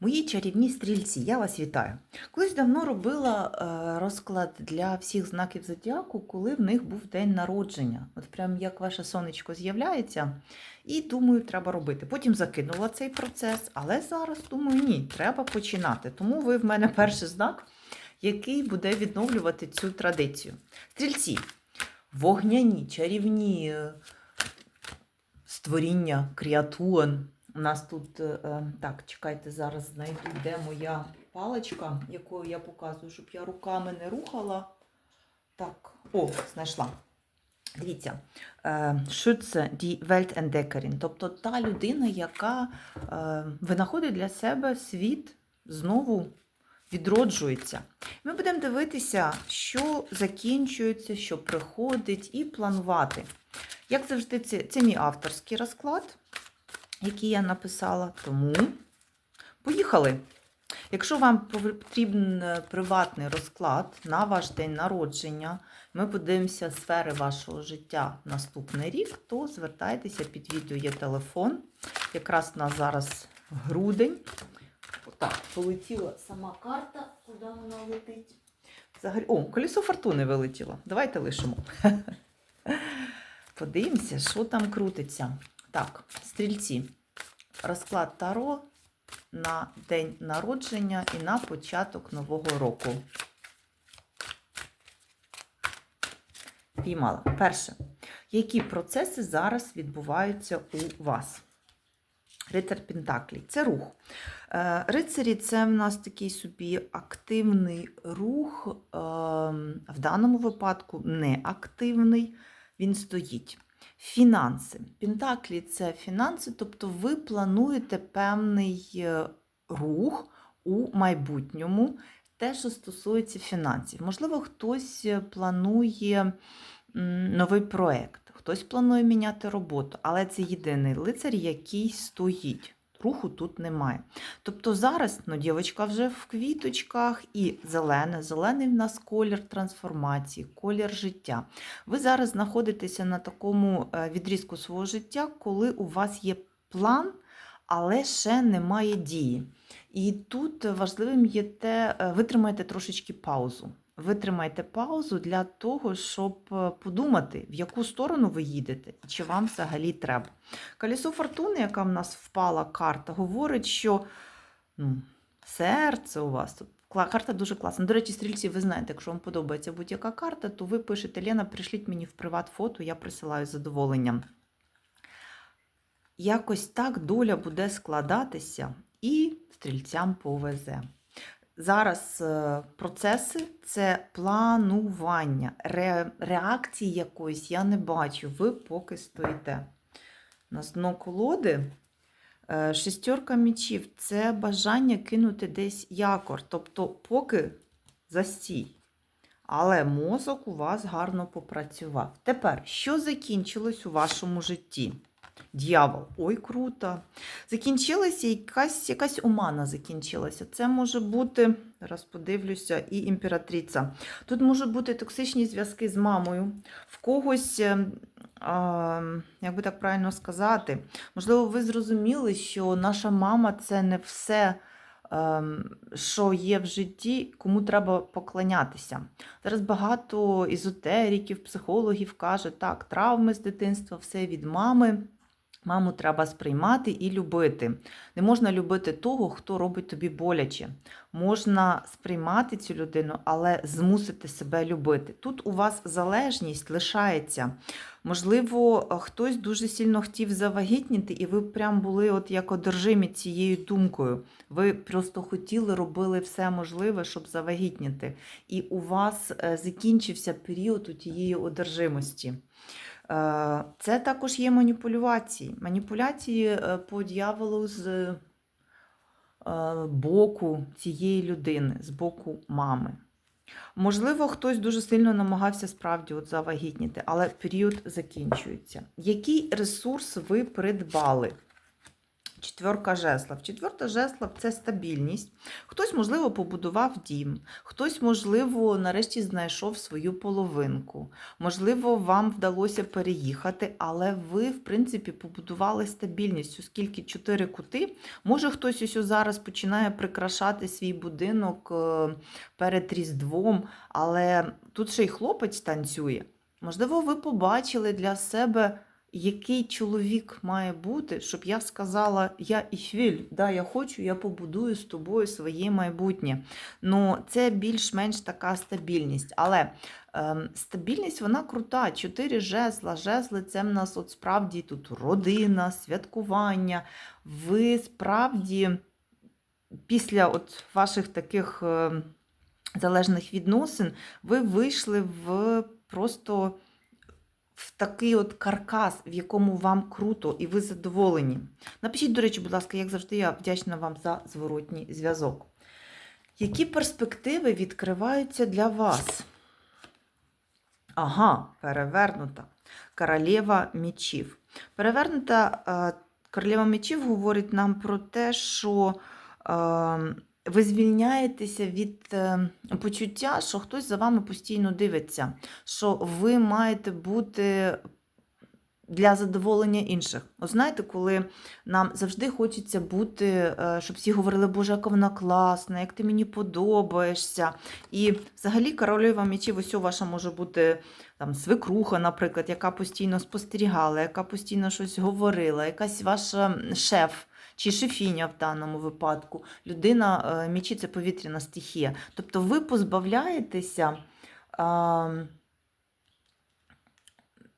Мої чарівні стрільці, я вас вітаю. Колись давно робила е, розклад для всіх знаків зодіаку, коли в них був день народження. От прям як ваше сонечко з'являється, і думаю, треба робити. Потім закинула цей процес, але зараз думаю, ні, треба починати. Тому ви в мене перший знак, який буде відновлювати цю традицію. Стрільці, вогняні, чарівні е, створіння, кріатуан. У нас тут, е, е, так, чекайте, зараз знайду, де моя паличка, якою я показую, щоб я руками не рухала. Так, о, знайшла. Дивіться, е, Schütze, die Weltentdeckerin, тобто та людина, яка е, винаходить для себе світ, знову відроджується. Ми будемо дивитися, що закінчується, що приходить, і планувати. Як завжди, це, це мій авторський розклад які я написала. Тому поїхали. Якщо вам потрібен е, приватний розклад на ваш день народження, ми подивимося сфери вашого життя наступний рік, то звертайтеся під відео є телефон. Якраз у нас зараз грудень. Отак, полетіла сама карта, куди вона летить. Взагалі, О, колесо фортуни вилетіло. Давайте лишимо. Подивимося, що там крутиться. Так, стрільці. Розклад Таро на день народження і на початок нового року. Піймала. Перше. Які процеси зараз відбуваються у вас? Рицар Пентаклі це рух. Е, Рицарі це в нас такий собі активний рух, е, в даному випадку неактивний, він стоїть. Фінанси. Пентаклі це фінанси, тобто ви плануєте певний е, рух у майбутньому, те, що стосується фінансів. Можливо, хтось е, планує новий проєкт, хтось планує міняти роботу, але це єдиний лицар, який стоїть. Руху тут немає. Тобто зараз ну, дівчинка вже в квіточках і зелене. Зелений в нас колір трансформації, колір життя. Ви зараз знаходитеся на такому е, відрізку свого життя, коли у вас є план, але ще немає дії. І тут важливим є те, е, витримайте трошечки паузу. Витримайте паузу для того, щоб е, подумати, в яку сторону ви їдете і чи вам взагалі треба. Колесо фортуни, яка в нас впала карта, говорить, що ну, серце у вас тут. Карта дуже класна. До речі, стрільці, ви знаєте, якщо вам подобається будь-яка карта, то ви пишете Лена, прийшліть мені в приват фото, я присилаю з задоволенням. Якось так доля буде складатися і стрільцям повезе. Зараз е, процеси це планування. Ре, реакції якоїсь я не бачу. Ви поки стоїте. На дно колоди е, шестерка мічів це бажання кинути десь якор. Тобто, поки застій. Але мозок у вас гарно попрацював. Тепер, що закінчилось у вашому житті? Д'явол, ой, круто. Закінчилася якась якась омана закінчилася. Це може бути, зараз подивлюся, і імператриця. Тут можуть бути токсичні зв'язки з мамою. В когось, а, як би так правильно сказати, можливо, ви зрозуміли, що наша мама це не все. Що є в житті, кому треба поклонятися. Зараз багато ізотериків, психологів каже, так, травми з дитинства, все від мами. Маму треба сприймати і любити. Не можна любити того, хто робить тобі боляче. Можна сприймати цю людину, але змусити себе любити. Тут у вас залежність лишається. Можливо, хтось дуже сильно хотів завагітніти, і ви прям були от як одержимі цією думкою. Ви просто хотіли, робили все можливе, щоб завагітніти. І у вас е, закінчився період у тієї одержимості. Е, це також є маніпуляції. Маніпуляції е, по дьяволу з е, боку цієї людини, з боку мами. Можливо, хтось дуже сильно намагався справді от завагітніти, але період закінчується. Який ресурс ви придбали? Четверка жезлов. Четверта жезлов це стабільність. Хтось, можливо, побудував дім, хтось, можливо, нарешті знайшов свою половинку. Можливо, вам вдалося переїхати, але ви, в принципі, побудували стабільність, оскільки чотири кути. Може, хтось ось зараз починає прикрашати свій будинок е, перед Різдвом, але тут ще й хлопець танцює. Можливо, ви побачили для себе, який чоловік має бути, щоб я сказала: я іфіль, да, я хочу, я побудую з тобою своє майбутнє. Ну, це більш-менш така стабільність. Але ем, стабільність вона крута. Чотири жезла. Жезли це в нас от справді тут родина, святкування. Ви справді після от ваших таких е, залежних відносин ви вийшли в просто в такий от каркас, в якому вам круто і ви задоволені. Напишіть, до речі, будь ласка, як завжди, я вдячна вам за зворотній зв'язок. Які перспективи відкриваються для вас? Ага, перевернута. Королева мечів. Перевернута е, королева мечів говорить нам про те, що е, ви звільняєтеся від е, почуття, що хтось за вами постійно дивиться, що ви маєте бути для задоволення інших. От знаєте, коли нам завжди хочеться бути, е, щоб всі говорили, Боже, яка вона класна, як ти мені подобаєшся. І взагалі королева мечів, ось ваша може бути там свекруха, наприклад, яка постійно спостерігала, яка постійно щось говорила, якась ваша шеф. Чи шефіня в даному випадку. Людина е, мічі це повітряна стихія. Тобто ви позбавляєтеся,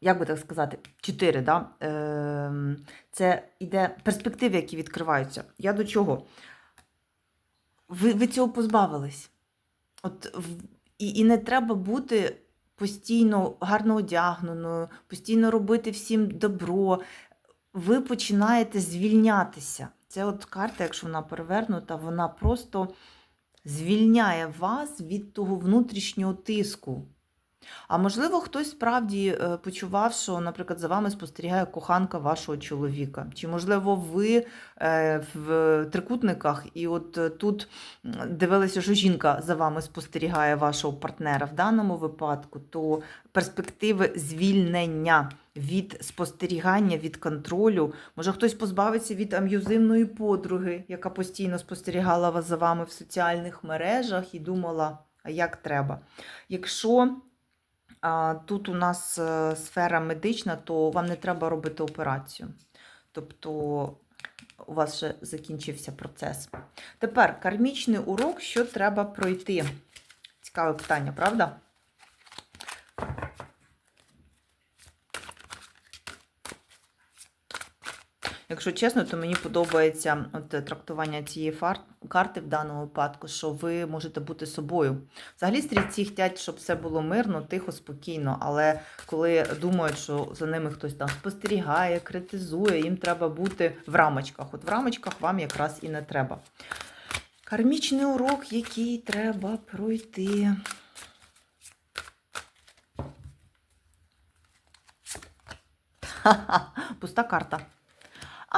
як би так сказати, чотири, да? Е, це іде перспективи, які відкриваються. Я до чого? Ви, ви цього позбавились. От, і, і не треба бути постійно гарно одягненою, постійно робити всім добро. Ви починаєте звільнятися. Це от карта, якщо вона перевернута, вона просто звільняє вас від того внутрішнього тиску. А можливо, хтось справді е, почував, що, наприклад, за вами спостерігає коханка вашого чоловіка. Чи, можливо, ви е, в трикутниках, і от е, тут дивилися, що жінка за вами спостерігає вашого партнера. В даному випадку, то перспективи звільнення від спостерігання, від контролю. Може, хтось позбавиться від ам'юзивної подруги, яка постійно спостерігала вас за вами в соціальних мережах і думала, а як треба. Якщо тут у нас е, сфера медична, то вам не треба робити операцію. Тобто у вас вже закінчився процес. Тепер кармічний урок, що треба пройти. Цікаве питання, правда? Якщо чесно, то мені подобається от, е, трактування цієї карти в даному випадку, що ви можете бути собою. Взагалі стрільці хочуть, щоб все було мирно, тихо, спокійно. Але коли думають, що за ними хтось там спостерігає, критизує, їм треба бути в рамочках. От в рамочках вам якраз і не треба. Кармічний урок, який треба пройти. Пуста карта.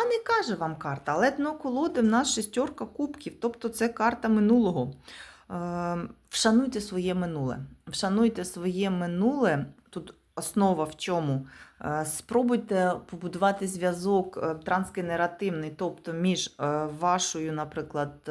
А не каже вам карта, але дно колоди в нас шестерка кубків, тобто це карта минулого. Е, Вшануйте своє минуле. Вшануйте своє минуле. Тут основа в чому? Е, Спробуйте побудувати зв'язок е, трансгенеративний, тобто між е, вашою, наприклад,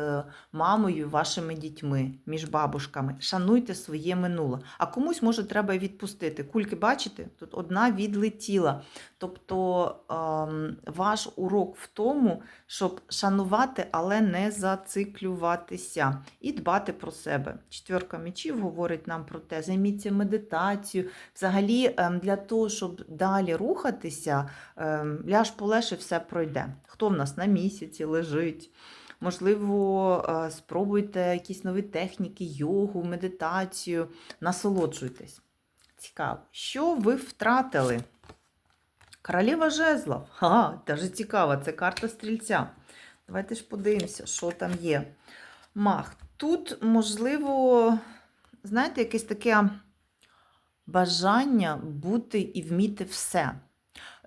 мамою, вашими дітьми, між бабушками. Шануйте своє минуле. А комусь може треба відпустити. Кульки, бачите? Тут одна відлетіла. Тобто ем, ваш урок в тому, щоб шанувати, але не зациклюватися і дбати про себе. Четверка мечів говорить нам про те, займіться медитацією. Взагалі, ем, для того, щоб далі рухатися, ем, ляж полеш і все пройде. Хто в нас на місяці лежить? Можливо, е, спробуйте якісь нові техніки, йогу, медитацію, насолоджуйтесь. Цікаво, що ви втратили? Королева жезлов. Ага, дуже цікаво, це карта стрільця. Давайте ж подивимося, що там є. Мах. Тут, можливо, знаєте, якесь таке бажання бути і вміти все.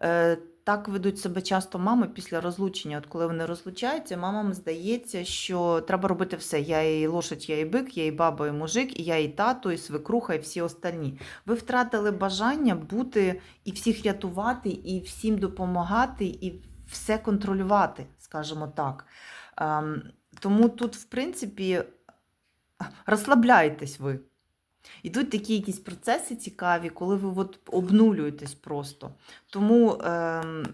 Е, так ведуть себе часто мами після розлучення. От коли вони розлучаються, мамам здається, що треба робити все. Я і лошадь, я і бик, я і баба, і мужик, і я і тато, і свекруха, і всі остальні. Ви втратили бажання бути і всіх рятувати, і всім допомагати, і все контролювати, скажімо так. Ем, Тому тут, в принципі, розслабляєтесь ви. Ідуть такі якісь процеси цікаві, коли ви от обнулюєтесь просто. Тому ем,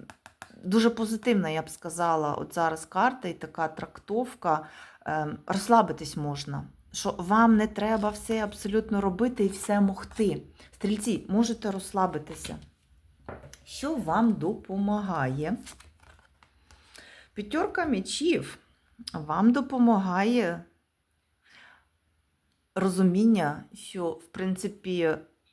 дуже позитивна, я б сказала, от зараз карта і така трактовка. Ем, розслабитись можна. Що вам не треба все абсолютно робити і все могти. Стрільці, можете розслабитися. Що вам допомагає? П'ятерка мечів вам допомагає розуміння, що, в принципі,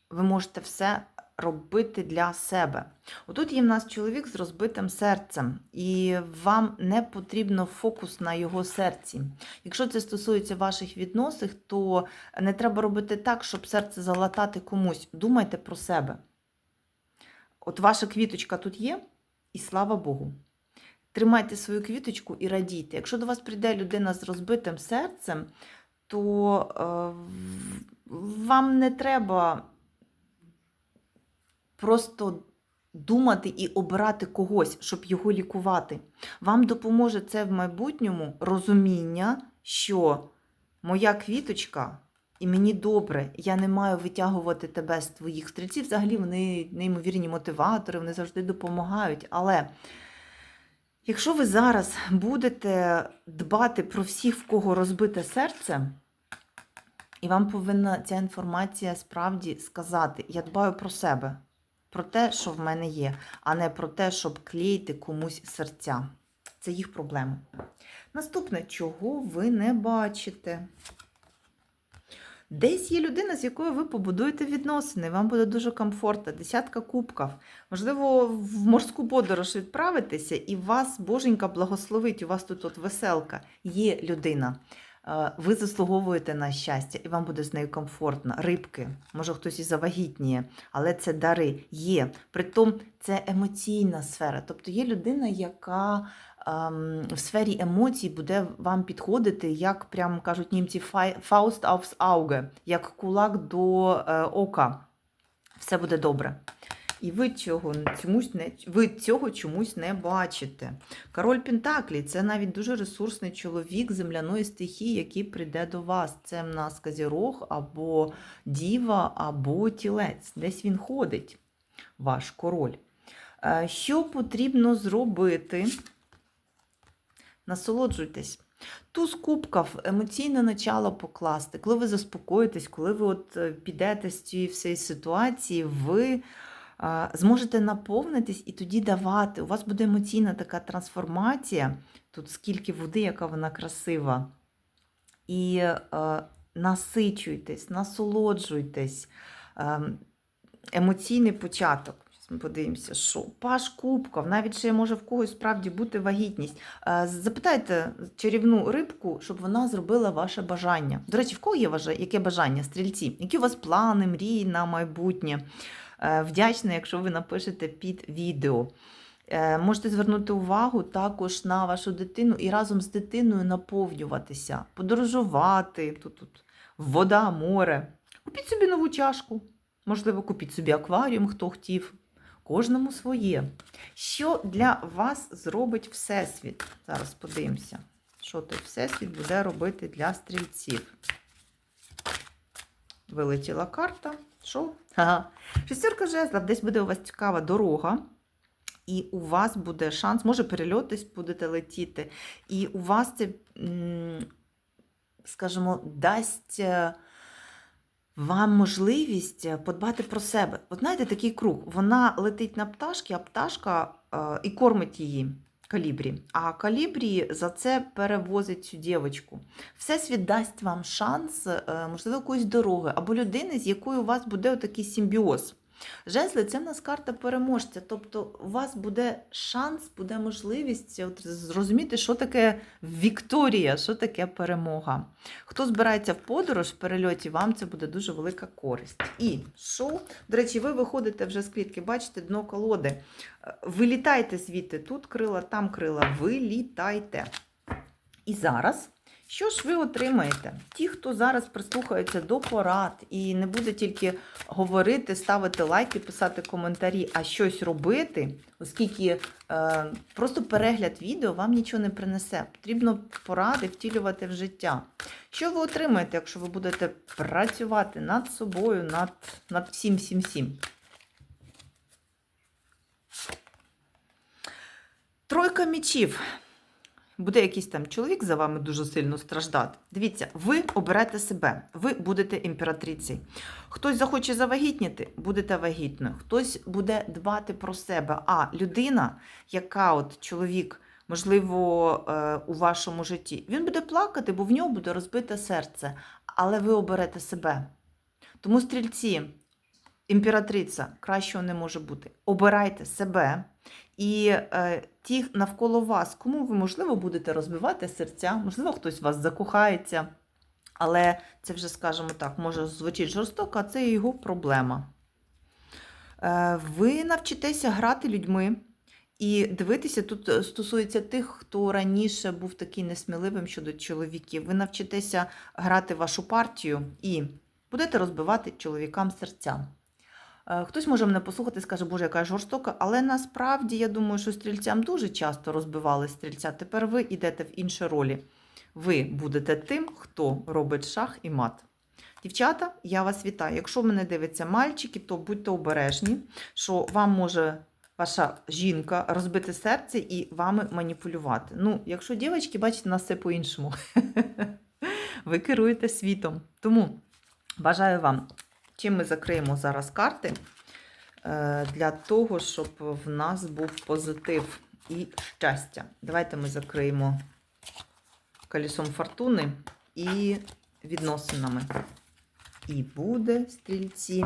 ви можете все робити для себе. Отут є в нас чоловік з розбитим серцем, і вам не потрібно фокус на його серці. Якщо це стосується ваших відносин, то не треба робити так, щоб серце залатати комусь. Думайте про себе. От ваша квіточка тут є, і слава Богу. Тримайте свою квіточку і радійте. Якщо до вас прийде людина з розбитим серцем, то е, вам не треба просто думати і обирати когось, щоб його лікувати. Вам допоможе це в майбутньому розуміння, що моя квіточка. І мені добре, я не маю витягувати тебе з твоїх стрільців. Взагалі вони неймовірні мотиватори, вони завжди допомагають. Але якщо ви зараз будете дбати про всіх, в кого розбите серце, і вам повинна ця інформація справді сказати: я дбаю про себе, про те, що в мене є, а не про те, щоб клеїти комусь серця. Це їх проблеми. Наступне, чого ви не бачите? Десь є людина, з якою ви побудуєте відносини, вам буде дуже комфортно, десятка кубків. Можливо, в морську подорож відправитеся, і вас Боженька благословить, у вас тут от веселка. Є людина. Е, Ви заслуговуєте на щастя, і вам буде з нею комфортно. Рибки, може хтось і завагітніє, але це дари є. Притом це емоційна сфера. Тобто є людина, яка ем, в сфері емоцій буде вам підходити, як прямо кажуть німці, «Фай- Faust aufs Auge, як кулак до е, ока. Все буде добре. І ви цього чомусь не ви цього чомусь не бачите. Король Пентаклі це навіть дуже ресурсний чоловік земляної стихії, який прийде до вас. Це в нас Казірог або Діва, або тілець. Десь він ходить, ваш король. Е, Що потрібно зробити? Насолоджуйтесь. Туз кубків, емоційне начало покласти. Коли ви заспокоїтесь, коли ви от е, підете з цієї всієї ситуації, ви зможете наповнитись і тоді давати. У вас буде емоційна така трансформація. Тут скільки води, яка вона красива. І е, насичуйтесь, насолоджуйтесь. Е, емоційний початок. Ми подивимося, що паш кубков, навіть ще може в когось справді бути вагітність. Е, Запитайте чарівну рибку, щоб вона зробила ваше бажання. До речі, в кого є яке бажання, стрільці? Які у вас плани, мрії на майбутнє? Е, Вдячна, якщо ви напишете під відео. Е, Можете звернути увагу також на вашу дитину і разом з дитиною наповнюватися, подорожувати. Тут, тут вода, море. Купіть собі нову чашку. Можливо, купіть собі акваріум, хто хотів. Кожному своє. Що для вас зробить Всесвіт? Зараз подивимося, що той Всесвіт буде робити для стрільців. Вилетіла карта. Що? Ага. Шестерка жезлів, десь буде у вас цікава дорога. І у вас буде шанс, може перельотись, будете летіти. І у вас це, скажімо, дасть е, вам можливість е, подбати про себе. От знаєте, такий круг. Вона летить на пташки, а пташка е, і кормить її калібрі. А калібрі за це перевозить цю дівчинку. Всесвіт дасть вам шанс, е, можливо, якоїсь дороги або людини, з якою у вас буде такий симбіоз. Жезли це в нас карта переможця. Тобто у вас буде шанс, буде можливість зрозуміти, що таке Вікторія, що таке перемога. Хто збирається в подорож в перельоті, вам це буде дуже велика користь. І що? До речі, ви виходите вже з клітки, бачите дно колоди. Е, Вилітайте звідти, тут крила, там крила, вилітайте. І зараз. Що ж ви отримаєте? Ті, хто зараз прислухаються до порад і не буде тільки говорити, ставити лайки, писати коментарі, а щось робити, оскільки е, просто перегляд відео вам нічого не принесе. Потрібно поради втілювати в життя. Що ви отримаєте, якщо ви будете працювати над собою, над, над всім, всім, всім? Тройка мічів. Буде якийсь там чоловік за вами дуже сильно страждати. Дивіться, ви оберете себе, ви будете імператрицею. Хтось захоче завагітніти, будете вагітною. Хтось буде дбати про себе. А людина, яка от чоловік, можливо, е, у вашому житті, він буде плакати, бо в нього буде розбите серце. Але ви оберете себе. Тому стрільці, імператриця, кращого не може бути. Обирайте себе. І е, ті навколо вас, кому ви, можливо, будете розбивати серця, можливо, хтось в вас закохається, але це вже, скажімо так, може звучить жорстоко, а це його проблема. Е, ви навчитеся грати людьми і дивитися, тут е, стосується тих, хто раніше був такий несміливим щодо чоловіків. Ви навчитеся грати вашу партію і будете розбивати чоловікам серця. Е, Хтось може мене послухати і скаже, Боже, яка жорстока, але насправді я думаю, що стрільцям дуже часто розбивали стрільця. Тепер ви йдете в інші ролі. Ви будете тим, хто робить шах і мат. Дівчата, я вас вітаю. Якщо мене дивляться мальчики, то будьте обережні, що вам може ваша жінка розбити серце і вами маніпулювати. Ну, якщо дівчатки, бачите, нас все по-іншому. Ви керуєте світом. Тому бажаю вам Чим ми закриємо зараз карти е, для того, щоб в нас був позитив і щастя. Давайте ми закриємо колесом фортуни і відносинами. І буде, стрільці,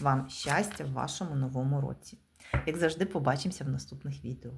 вам щастя в вашому новому році. Як завжди, побачимося в наступних відео.